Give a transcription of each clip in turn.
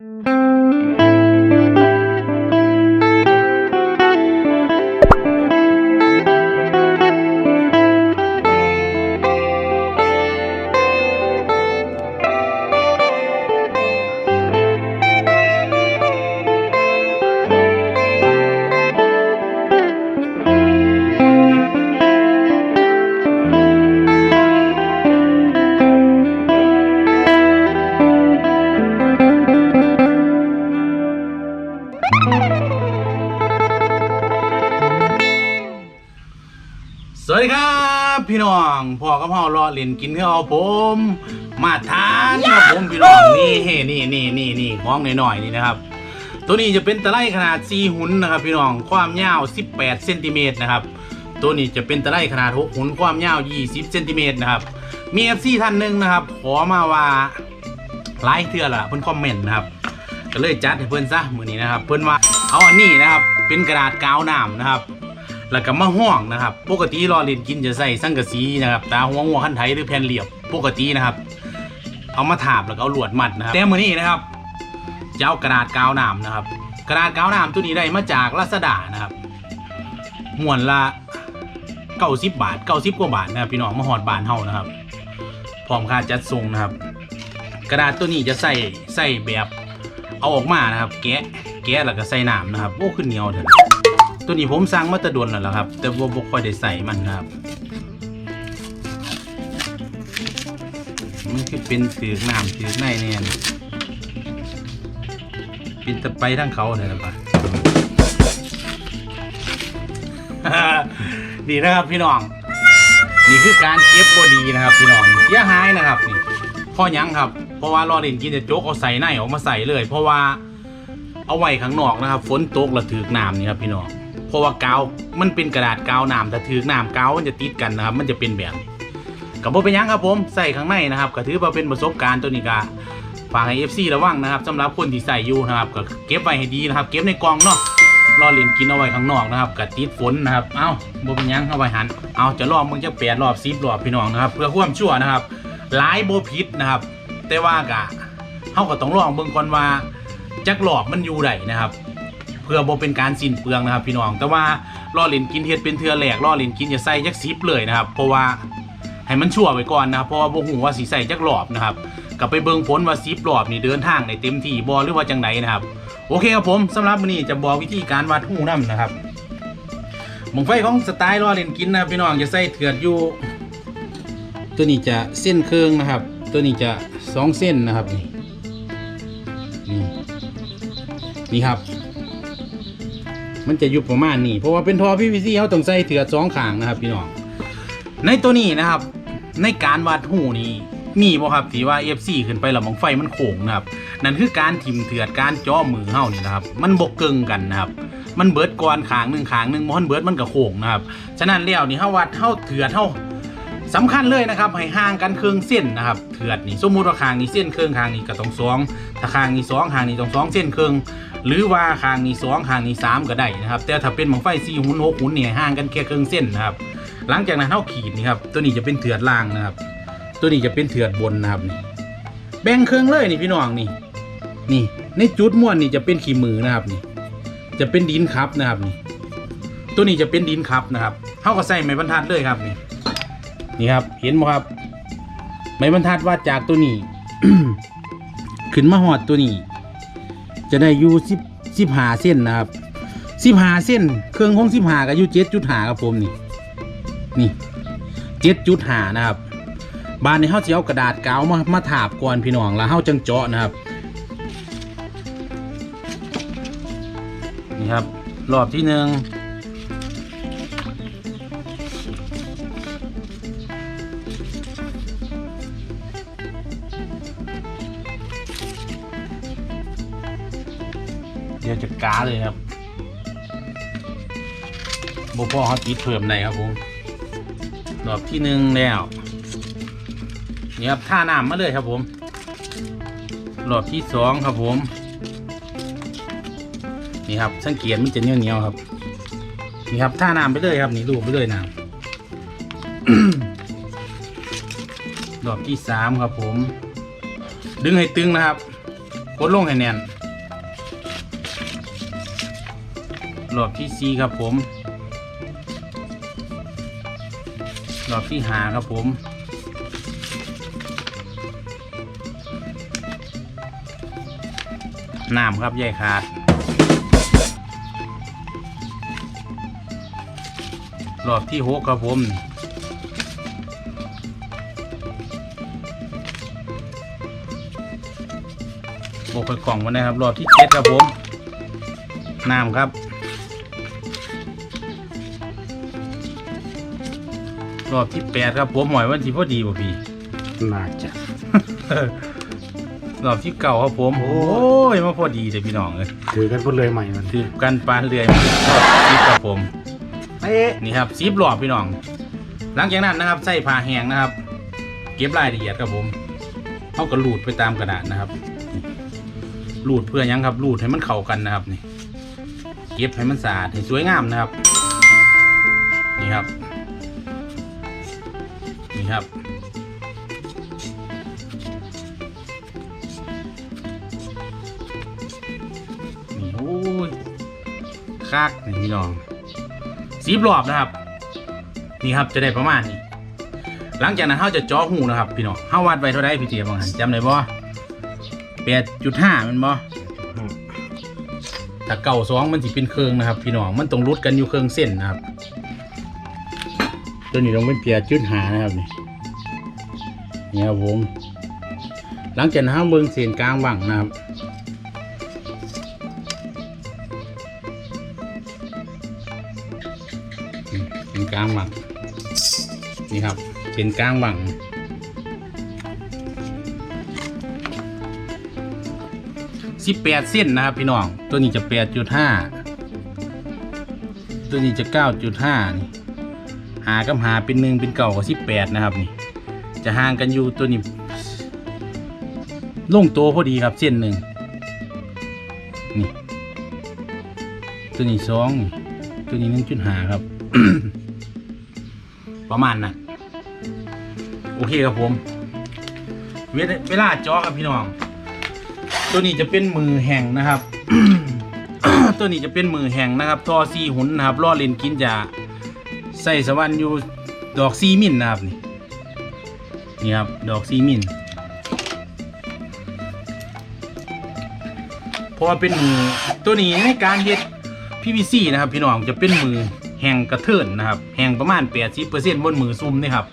ส น้องพ่อกับพ่อรอเล่นกินข้าผม มาทานครับผมพี่น้องนี่นี่นี่นี่นี่ห้องหน่อยๆนี่นะครับ ตัวนี้จะเป็นตะไลขนาด4หุ่นนะครับพี่น้องความยาว 18เซนติเมตรนะครับตัวนี้จะเป็นตะไลขนาด6หุ่นความยาว 20เซนติเมตรนะครับมี FC ท่านหนึ่งนะครับขอมาว่าไลค์เทื่อละเพิ่อนคอมเมนต์นะครับก็เลยจัดให้เพิ่อนซะมือนี้นะครับ เพิ่อนว่าเอาอันนี้นะครับเป็นกระดาษกาวน้ำนะครับ แล้วก็มาห่วงนะครับ ปกติรอเล่นกินจะใส่สังกะสีนะครับตาหัวงัวขั้นไถหรือแผ่นเหลี่ยบปกตินะครับ เอามาถาบแล้วก็เอาลวดมัดนะครับแต่มื้อนี้นะครับจะเอากระดาษกาวน้ำนะครับ กระดาษกาวน้ำตัวนี้ได้มาจากลาซาด้านะครับหมวนละ90บาท90กว่าบาทนะครับพี่น้องมาหอดบานเฮานะครับพร้อมค่าจัดส่งนะครับ กระดาษตัวนี้จะใส่ใส่แบบเอาออกมานะครับ แกะแกะแล้วก็ใส่น้ำนะครับโอ้ขึ้นเหนียวเถอะ ตัวนี้ผมสั่งมาแตะดวนแล้วล่ะครับ แต่ว่าบ่ค่อยได้ใส่มันครับ มันคือเป็นถือกน้ำถือกในเนี่ยนะเป็นตะไปทั้งเขาเลยนะปะ ดีนะครับพี่น้อง นี่คือการเก็บบอดีนะครับ พี่น้องเสียหายนะครับนี่เพ่อยังครับ เพราะว่ารอเล่นกินจะโจกเอาใส่ในออกมาใส่เลย เพราะว่าเอาไว้ข้างนอกนะครับ ฝนตกแล้วถือกน้ำนี่ครับพี่น้อง เพราะว่ากาวมันเป็นกระดาษกาวน้ำแต่ถือน้ำกาวมันจะติดกันนะครับ มันจะเป็นแบบนี้กับโบเป็นยังครับผมใส่ข้างในนะครับ ก็ถือว่าเป็นประสบการณ์ตัวนี้ก็ฝากให้ FC ระวังนะครับสำหรับคนที่ใส่อยู่นะครับก็เก็บไว้ให้ดีนะครับ เก็บในกล่องเนาะรอเล่นกินเอาไว้ข้างนอกนะครับกับติดฝนนะครับ เอ้าโบเป็นยังเอาไว้หันเอาจะลองมึงจะแปดรอบสิบรอบพี่น้องนะครับเพื่อความชั่วนะครับหลายโบพิษนะครับ แต่ว่ากะเขาก็ต้องลองเบิ่งก่อนว่าจักหลอบมันอยู่ไหนนะครับ พื่อบ่เป็นการสิ้นเปลืองนะครับพี่น้อง แต่ว่าล่อเล่นกินเฮ็ดเป็นเทือแหลกล่อเล่นกินอย่าใส่จักซิปเลยนะครับ เพราะว่าให้มันชั่วไว้ก่อนนะครับเพราะว่าบ่ฮู้ว่าสิใส่จักหลอบนะครับกลับไปเบิ่งผลว่าซิปหลอบนี่เดินทางได้เต็มที่บ่หรือว่าจังไดนนะครับ โอเคครับผมสำหรับวันนี้จะบอกวิธีการวัดหูน้ำนะครับหมงไฟของสไตล์ล่อเล่นกินนะพี่น้องจะใส่เถือดอยู่ ตัวนี้จะเส้นเครื่องนะครับ ตัวนี้จะสองเส้นนะครับนี่นี่นี่ครับ มันจะอยู่ประมาณนี้ เพราะว่าเป็นท่อ PVC เขาต้องใส่เถือดสองข้างนะครับ พี่น้อง ในตัวนี้นะครับ ในการวัดหูนี้มีบ่ครับที่ว่า FC ขึ้นไปแล้วมองไฟมันโค้งนะครับ นั่นคือการทิมเถือดการจ่อมือเฮานี่นะครับ มันบกเกิงกันนะครับ มันเบิดก่อนขางหนึ่งขางหนึ่งมอนเบิดมันก็โค้งนะครับ ฉะนั้นแล้วนี่เฮาวัดเฮาเถือดเฮาสำคัญเลยนะครับให้ห่างกันเครื่องเส้นนะครับเถือดนี่สมมุติว่าคางนี้เส้นเครื่องคางนี้ก็ต้องสองถ้าคางนี้สองคางนี้ต้องสองเส้นเครื่อง หรือว่าคางนี้สองคางนี้สามก็ได้นะครับแต่ถ้าเป็นหมองไฟสี่หุ่นหกหุ่นเนี่ยห่างกันแค่เครื่องเส้นนะครับหลังจากนั้นเท่าขีดนี่ครับตัวนี้จะเป็นเถือดล่างนะครับ ตัวนี้จะเป็นเถือดบนนะครับนี่แบ่งเครื่องเลยนี่พี่น้องนี่ นี่ในจุดม่วนนี่จะเป็นขีมือนะครับนี่ จะเป็นดินครับนะครับนี่ ตัวนี้จะเป็นดินครับนะครับเท่ากับใส่ไม้บรรทัดเลยครับนี่ นี่ครับ เห็นไหมครับ ไม้บรรทัดว่าจากตัวนี้ ขึ้นมาหอดตัวนี้ จะได้อยู่สิบสิบหาเส้นนะครับสิบหาเส้น เครื่องของสิบหากับอยู่เจ็ดจุดหาครับผมนี่ นี่เจ็ดจุดหานะครับบานในเฮาสิเอากระดาษกาวมามาถาบก่อนพี่น้องแล้วเฮาจังเจาะนะครับนี่ครับรอบที่หนึ่ง ยวจะกาเลยครับโบพ่อเขาติดเพิ่มในครับผมรอบที่หนึ่งแล้วนี่ครับท่าน้ำมาเลยครับผมรอบที่สองครับผม นี่ครับสังเกตมันจะเหนียวเหนียวครับ นี่ครับท่าน้ำไปเลยครับ นี่รูปไปเลยน้ำรอบที่สามครับผม ดึงให้ตึงนะครับกดลงให้แน่น รอบที่สี่ครับผม รอบที่หาครับผมน้ำครับใยขาด รอบที่หกครับผม โบกไปกล่องมานะครับ รอบที่เจ็ดครับผม น้ำครับ รอบที่แปดครับผมหมอยวันที่พอดีบ่พี่ น่าจะ รอบที่เก่าครับผม โอ้โอ้ยมาพอดีเลยพี่น้องเลยถือกันพูดเลยใหม่มันถือกันปลาเรื่อยมารอบสิบครับผม เอ๊ะนี่ครับซิปหลอบพี่น้อง หลังจากนั้นนะครับใส่ผ้าแห้งนะครับ เก็บรายละเอียดครับผมเอากระลูดไปตามกระดาษนะครับลูดเพื่อหยังครับลูดให้มันเข้ากันนะครับนี่ เก็บให้มันสะอาดให้สวยงามนะครับ นี่ครับนี่ ครับ นี่โอ้ยคักนี่พี่น้องสีบรอบนะครับ นี่ครับจะได้ประมาณนี้ หลังจากนั้นเขาจะเจ่อหูนะครับ พี่น้องเขาวัดไว้เท่าไรพี่เจียบางหันจำได้บ่แปดจุดห้ามันบ่ถ้าเก่าสองมันสิเป็นเครื่องนะครับ พี่น้องมันต้องรุดกันอยู่เครื่องเส้นนะครับ ตัวนี้ต้องเป็นเปียจุดหานะครับนี่ นี่ครับผมหลังจากนั้นเขาเบิงเส้นกลางบังนะครับเป็นกลางบังนี่ครับเป็นกลางบังสิบแปดเส้นนะครับพี่น้อง ตัวนี้จะแปดจุดห้าตัวนี้จะเก้าจุดห้านี่หากับหาเป็นหนึ่งเป็นเก่ากับสิบแปดนะครับนี่ จะห่างกันอยู่ตัวนี้ลงตัวพอดีครับเส้นหนึ่งนี่ตัวนี้สองตัวนี้หนึ่งจุดหาครับ ประมาณนั้นโอเคครับผมเวลาเวลาเจอครับพี่น้อง ตัวนี้จะเป็นมือแห่งนะครับ ตัวนี้จะเป็นมือแห่งนะครับทอซีหุนนะครับล่อเลนกินจะใส่สวรรค์อยู่ดอกซีมินนะครับนี่ นี่ครับ ดอกซีมินเพราะว่าเป็นมือตัวนี้ในการเฮ็ด PVC นะครับ พี่น้องจะเป็นมือแห่งกระเทินนะครับ แห่งประมาณ 80%บนมือซุ่มนี่ครับ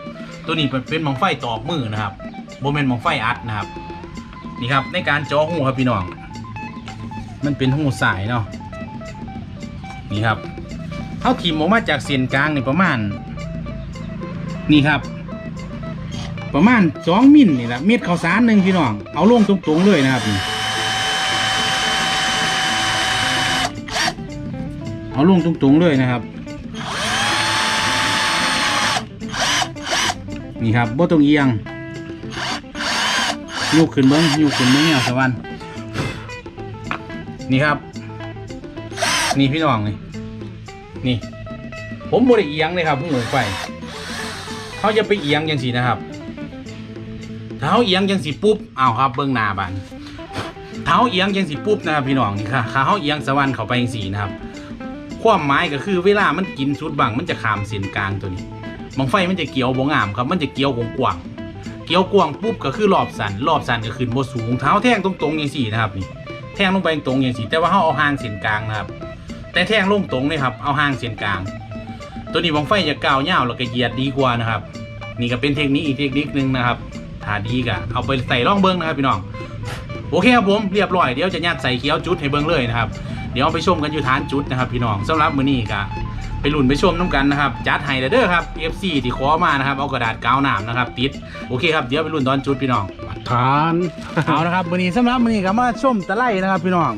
ตัวนี้เป็นมังไฟตอกมือนะครับโบเมนมังไฟอัดนะครับ นี่ครับในการเจอหูครับพี่น้อง มันเป็นหูสายเนาะ นี่ครับเท่าทิมออกมาจากเส้นกลางในประมาณ นี่ครับ ประมาณสองมิลนี่แหละเม็ดข้าวสารหนึ่งพี่น้อง เอาลงตรงๆเลยนะครับนี่เอาลงตรงๆเลยนะครับ นี่ครับบ่ตรงเอียงยูขึ้นเบิ้งยูขึ้นเบิ้งเนี่ยสวรรค์นี่ครับ นี่พี่น้องนี่นี่ ผมบ่ได้เอียงเลยครับผู้หมูไฟเขาจะไปเอียงยังสีนะครับ เขาเอียงยังสีปุ๊บเอาครับเบิ้องหน้าบันถ้าเอียงยังสีปุ๊บนะครับพี่น้องนี่ค่ะถ้าเขาเอียงสวรรค์เขาไปยังสีนะครับความหมายก็คือเวลามันกินชุดบังมันจะขามเส้นกลางตัวนี้บังไฟมันจะเกี่ยวบ่งามครับมันจะเกี่ยวกว้างเกี่ยวกว้างปุ๊บก็คือรอบสันรอบสันก็ขึ้นบ่สูงเท้าแท่งตรงๆอย่างสี่นะครับนี่แท่งลงไปตรงอย่างสี่แต่ว่าเขาเอาห่างเส้นกลางนะครับแต่แท่งลงตรงนี่ครับเอาห่างเส้นกลาง ตัวนี้บังไฟจะกาวยาแล้วก็เหยียดดีกว่านะครับ นี่ก็เป็นเทคนิคอีกเทคนิคนึงนะครับ ถ้าดีก็เอาไปใส่ร่องเบิ้งนะครับพี่น้อง โอเคครับผมเรียบร้อยเดี๋ยวจะยัดใส่เคี้ยวจุดให้เบิ้งเลยนะครับ เดี๋ยวไปชมกันอยู่ฐานจุดนะครับ พี่น้องสำหรับมื้อนี้ก็ไปลุ้นไปชมน้ำกันนะครับจัดให้เด้อครับ FC ที่ขอมานะครับเอากระดาษกาวน้ำนะครับติดโอเคครับเดี๋ยวไปลุ้นตอนจุดพี่น้องทานเอานะครับมื้อนี้สำหรับมื้อนี้ก็มาชมตะไลนะครับ พี่น้อง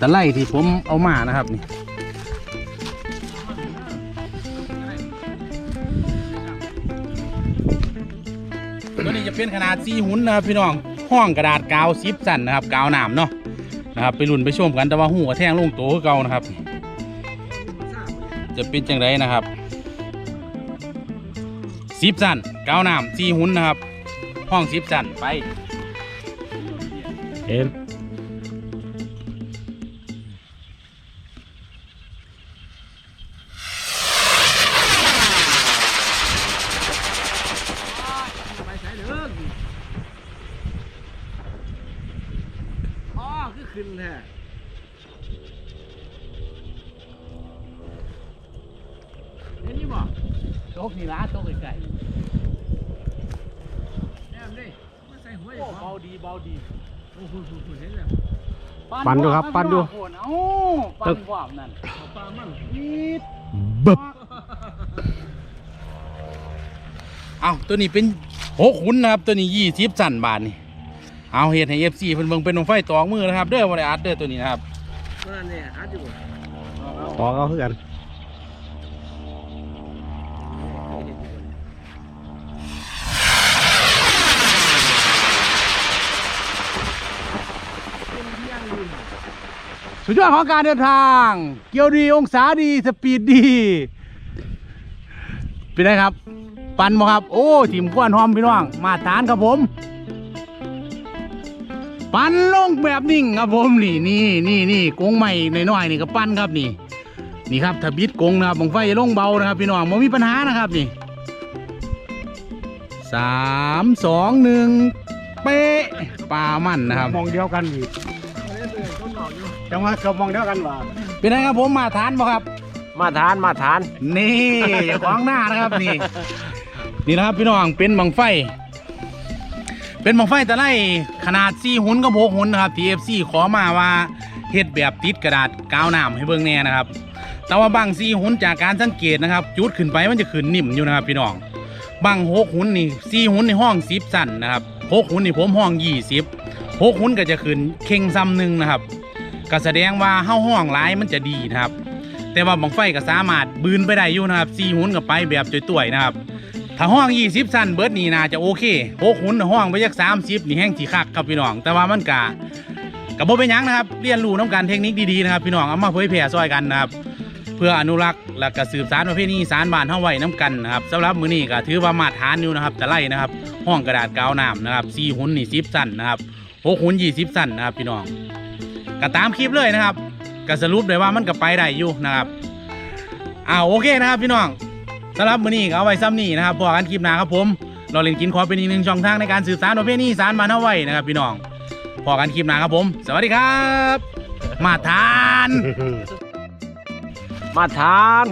ตะไลที่ผมเอามานะครับนี่ เป็นขนาด4หุ่นนะครับพี่น้องห้องกระดาษกาวซิปสั้นนะครับกาวหนามเนาะนะครับไปลุ้นไปชมกันแต่ว่าหัวแท่งลงโตเก่านะครับ จะเป็นจังไรนะครับซิปสันเก้าน้ำสี่หุ่นนะครับ ห้องซิปสันไปเห็น โจ๊กนี่ละโจ๊กไก่แอมดิมาใส่หัวโอ้เบาดีเบาดีโอ้โหเห็นแล้วปันดูครับปันดูโอ้เอ้าปันความนั่นเอาปลามั่งนิดบึบเอาตัวนี้เป็นหกขุนนะครับ ตัวนี้ยี่สิบสันบาทนี่เอาเห็ดให้เอฟซีเพิ่นเบิ่งเป็นของไฟตองมือนะครับเด้อบ่ได้อัดเด้อตัวนี้นะครับตัวนั้นเนี่ยอาจจะบ่ขอเขาคือกัน สุดยอดของการเดินทาง เกียวดีองศาดีสปีดดีเป็นไงครับ ปันบ่ครับ โอ้ทีมก้วนหอมพี่น้อง มาตรฐานครับผม ปันลงแบบนิ่งครับผมนี่นี่นี่นี่กงใหม่น้อยๆนี่ก็ปั้นครับนี่ นี่ครับถ้าบิดกงนะครับบังไฟลงเบานะครับพี่น้องไม่มีปัญหานะครับนี่สามสองหนึ่งเป๊ะปลามันนะครับมองเดียวกันอีกต้นหนอกอยู่ จังหวะก็มองเดียวกันว่าเป็นไงครับผมมาทานบ่ครับ มาทานมาทานนี่เจ้าของหน้านะครับนี่ นี่นะครับพี่น้องเป็นบังไฟ เป็นบังไฟตะไลขนาด4หุ่นกับ6หุ่นนะครับ TFC ขอมาว่าเฮ็ดแบบติดกระดาษกาวน้ำให้เบิ่งแน่นะครับ แต่ว่าบาง4หุ่นจากการสังเกตนะครับ จุดขึ้นไปมันจะขึ้นนิ่มอยู่นะครับพี่น้องบาง6หุ่นนี่4หุ่นในห้อง10สั่นนะครับ6หุ่นนี่ผมห้อง20 6หุ่นก็จะขึ้นเข่งซ้ำหนึ่งนะครับ ก็แสดงว่าเฮาห้องหลายมันจะดีนะครับ แต่ว่าบังไฟก็สามารถบืนไปได้อยู่นะครับสี่หุ่นกับไปแบบจ่วยๆนะครับถ้าห้องยี่สิบสั้นเบิร์ดนี่นาจะโอเคหกหุ่นห้องไปยักสามสิบนี่แห้งที่คักครับพี่น้อง แต่ว่ามันกะกับโบเป็นยังนะครับ เรียนรู้น้ำการเทคนิคดีๆนะครับ พี่น้องเอามาเผยแพร่ซอยกันนะครับ เพื่ออนุรักษ์และก็สืบสานประเพณีสารบานเฮาไว้น้ำกันนะครับสำหรับมือนี้ก็ถือว่ามาตรฐานอยู่นะครับแต่ไล่นะครับ ห้องกระดาษกาวน้ำนะครับสี่หุ่นนี่สิบสั้นนะครับหกหุ่นยี่สิบสั้นนะครับพี่น้อง ก็ตามคลิปเลยนะครับก็สรุปเลยว่ามันก็ไปได้อยู่นะครับอ้าวโอเคนะครับพี่น้องสำหรับมื้อนี้ก็เอาไว้ซ้ำนี่นะครับพอกันคลิปหน้าครับผมเราเล่นกินขอเป็นอีกหนึ่งช่องทางในการสื่อสารประเพณีสารมานเอาไว้นะครับ พี่น้องพอกันคลิปหน้าครับผม สวัสดีครับ มาทาน มาทาน